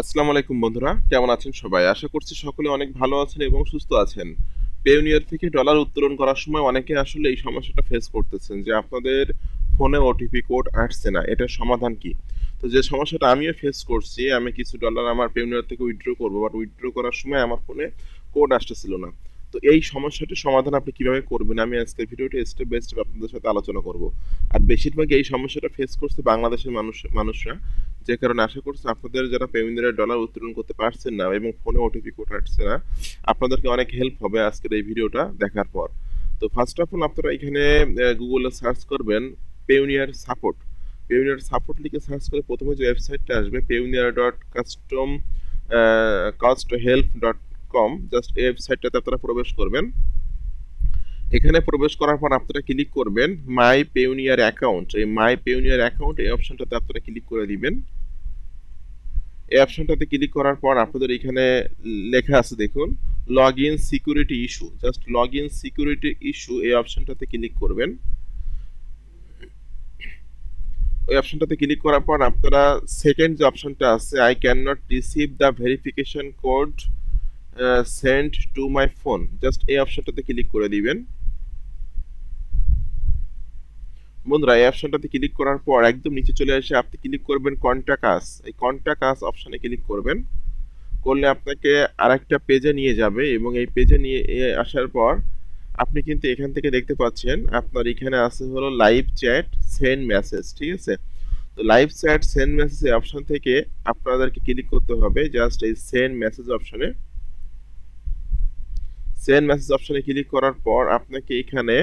আসসালামু আলাইকুম বন্ধুরা, কেমন আছেন সবাই? আশা করছি সকলে অনেক ভালো আছেন এবং সুস্থ আছেন। পেউনিয়ার থেকে ডলার উত্তোলন করার সময় অনেকে আসলে এই সমস্যাটা ফেস করতেছেন যে আপনাদের ফোনে ওটিপি কোড আসছে না, এটার সমাধান কি? তো যে সমস্যাটা আমিও ফেস করছি, আমি কিছু ডলার আমার পেউনিয়ার থেকে উইথড্র করব বাট উইথড্র করার সময় আমার ফোনে কোড আসতেছিল না। তো এই সমস্যাটির সমাধান আপনি কীভাবে করবেন? আমি আজকে ভিডিওটি স্টেপ বাই স্টেপ আপনাদের সাথে আলোচনা করব। আর বেশিরভাগ এই সমস্যাটা ফেস করছে বাংলাদেশের মানুষ, মানুষরা। যে কারণে আশা করছি আপনাদের যারা পেমেন্টের ডলার উত্তোলন করতে পারছেন না এবং ফোনে ওটিপি কোড আসছে না, আপনাদেরকে অনেক হেল্প হবে আজকের এই ভিডিওটা দেখার পর। তো ফার্স্ট অফ অল আপনারা এখানে গুগলে সার্চ করবেন পেউনিয়ার সাপোর্ট পেউনিয়ার সাপোর্ট লিখে সার্চ করে প্রথমে যে ওয়েবসাইটটা আসবে Payoneer dot custom cust help dot com just এই ওয়েবসাইটটাতে আপনারা প্রবেশ করবেন। এখানে প্রবেশ করার পর আপনারা ক্লিক করবেন মাই পেউনিয়ার অ্যাকাউন্ট এই মাই পেউনিয়ার অ্যাকাউন্ট এই অপশনটাতে আপনারা ক্লিক করে দিবেন। এই অপশনটাতে ক্লিক করার পর আপনাদের এখানে লেখা আছে দেখুন log in security issue just log in security issue এই অপশনটাতে ক্লিক করবেন। ওই অপশনটাতে ক্লিক করার পর আপনারা সেকেন্ড যে অপশনটা আছে I can not receive the verification code send to my phone just এই অপশনটাতে ক্লিক করে দিবেন। বন্ধুরা, এই অপশনটাতে ক্লিক করার পর একদম নিচে চলে এসে আপনি ক্লিক করবেন কন্ট্যাক্ট আস এই কন্ট্যাক্ট আস অপশনে ক্লিক করবেন। করলে আপনাকে আরেকটা পেজে নিয়ে যাবে এবং এই পেজে নিয়ে আসার পর আপনি কিন্তু এখান থেকে দেখতে পাচ্ছেন, আপনার এখানে আছে হলো লাইভ চ্যাট সেন্ড মেসেজ ঠিক আছে? তো লাইভ চ্যাট সেন্ড মেসেজ এই অপশন থেকে আপনাদেরকে ক্লিক করতে হবে জাস্ট এই সেন্ড মেসেজ অপশনে সেন্ড মেসেজ অপশনে ক্লিক করার পর আপনাকে এখানে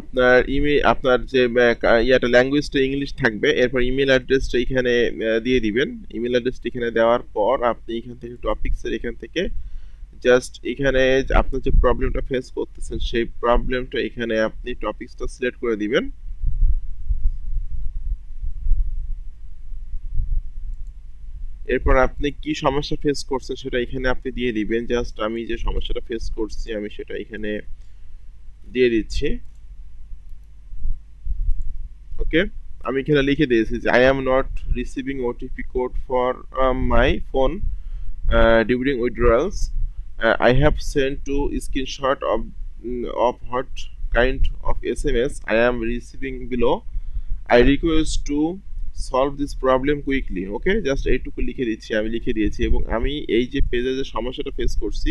আপনার ইমেল আপনার যে ইয়াটা ল্যাঙ্গুয়েজটা ইংলিশ থাকবে, এরপর ইমেল অ্যাড্রেসটা এখানে দিয়ে দিবেন। ইমেল অ্যাড্রেসটা এখানে দেওয়ার পর আপনি এখান থেকে টপিক্সের এখান থেকে জাস্ট এখানে আপনার যে প্রবলেমটা ফেস করতেছেন, সেই প্রবলেমটা এখানে আপনি টপিক্সটা সিলেক্ট করে দিবেন। এরপর আপনি কি সমস্যা ফেস করছেন সেটা এখানে আপনি দিয়ে দিবেন। জাস্ট আমি যে সমস্যাটা ফেস করছি, আমি সেটা এখানে দিয়ে দিচ্ছি। ওকে? আমি এখানে লিখে দিয়েছি যে I am not receiving OTP code for my phone during withdrawals I have send to screenshot of of what kind of S M S I am receiving below I request to solve this problem quickly okay just এইটুকু লিখে দিচ্ছি, আমি লিখে দিয়েছি এবং আমি এই যে পেজে যে সমস্যাটা ফেস করছি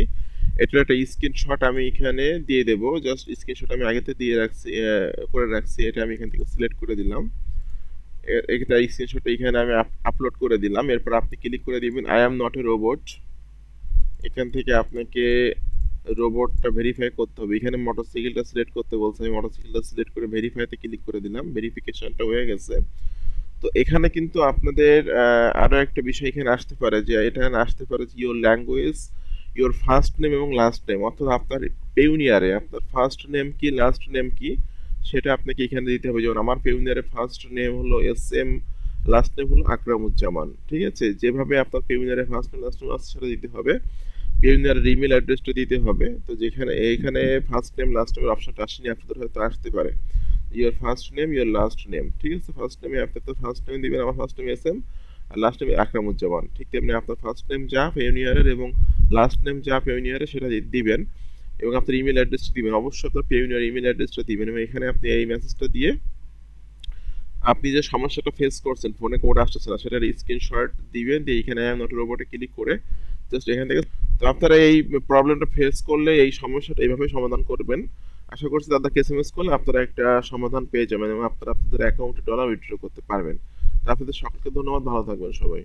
এটার একটা স্ক্রিনশট আমি এখানে দিয়ে দেব। জাস্ট স্ক্রিনশট আমি আগেতে দিয়ে রাখছি করে রাখছি। এটা আমি এখান থেকে সিলেক্ট করে দিলাম। এটা স্ক্রিনশট এখানে আমি আপলোড করে দিলাম। এরপর আপনি ক্লিক করে দিবেন I am not a robot এখান থেকে আপনাকে রোবটটা ভেরিফাই করতে হবে। এখানে মোটরসাইকেলটা সিলেক্ট করতে বলছে। আমি মোটরসাইকেলটা সিলেক্ট করে ভেরিফাইতে ক্লিক করে দিলাম। ভেরিফিকেশনটা হয়ে গেছে। তো এখানে কিন্তু আপনাদের আরও একটা বিষয় এখানে আসতে পারে যে, এটা আসতে পারে যে your language your first name এবং লাস্ট নেম অর্থাৎ আপনার পেউনিয়ারে আপনার ফার্স্ট নেম কি লাস্ট নেম কি, সেটা আপনাকে এখানে দিতে হবে। যেমন আমার পেউনিয়ারে ফার্স্ট নেম হলো এস এম লাস্ট নেম হলো আকরামুজ্জামান, ঠিক আছে? যেভাবে আপনার পেউনিয়ারে ফার্স্ট নেম লাস্ট নেম আছে সেটা দিতে হবে। পেউনিয়ারের ইমেল অ্যাড্রেসটা দিতে হবে। তো যেখানে এইখানে ফার্স্ট নেম লাস্ট নেমের অপশনটা আসেনি, আপনাদের হয়তো আসতে পারে। Your first name your last name ঠিক আছে? ফার্স্ট নেমে আপনি তো ফার্স্ট নেম দিবেন, আমার ফার্স্ট নেম এস এম আর লাস্ট নেম আকরামুজ্জামান, ঠিক তেমনি আপনার ফার্স্ট নেম যা পেউনিয়ারের এবং লাস্ট নেম যা পেউনিয়ারে সেটা দিবেন এবং আপনার ইমেল অ্যাড্রেসটা দিবেন। অবশ্যই আপনার পেউনিয়ার ইমেল অ্যাড্রেসটা দিবেন এবং এখানে আপনি এই মেসেজটা দিয়ে আপনি যে সমস্যাটা ফেস করছেন ফোনে কোড আসতেছে না, সেটার স্ক্রিনশট দিবেন, দিয়ে এখানে নট রোবটে ক্লিক করে জাস্ট এখান থেকে তো আপনারা এই প্রবলেমটা ফেস করলে এই সমস্যাটা এইভাবে সমাধান করবেন। আশা করছি দাদাকে এস এম এস করলে আপনারা একটা সমাধান পেয়ে যাবেন এবং আপনারা আপনাদের অ্যাকাউন্টে ডলার উইথড্র করতে পারবেন। তো আপনাদের সকলকে ধন্যবাদ, ভালো থাকবেন সবাই।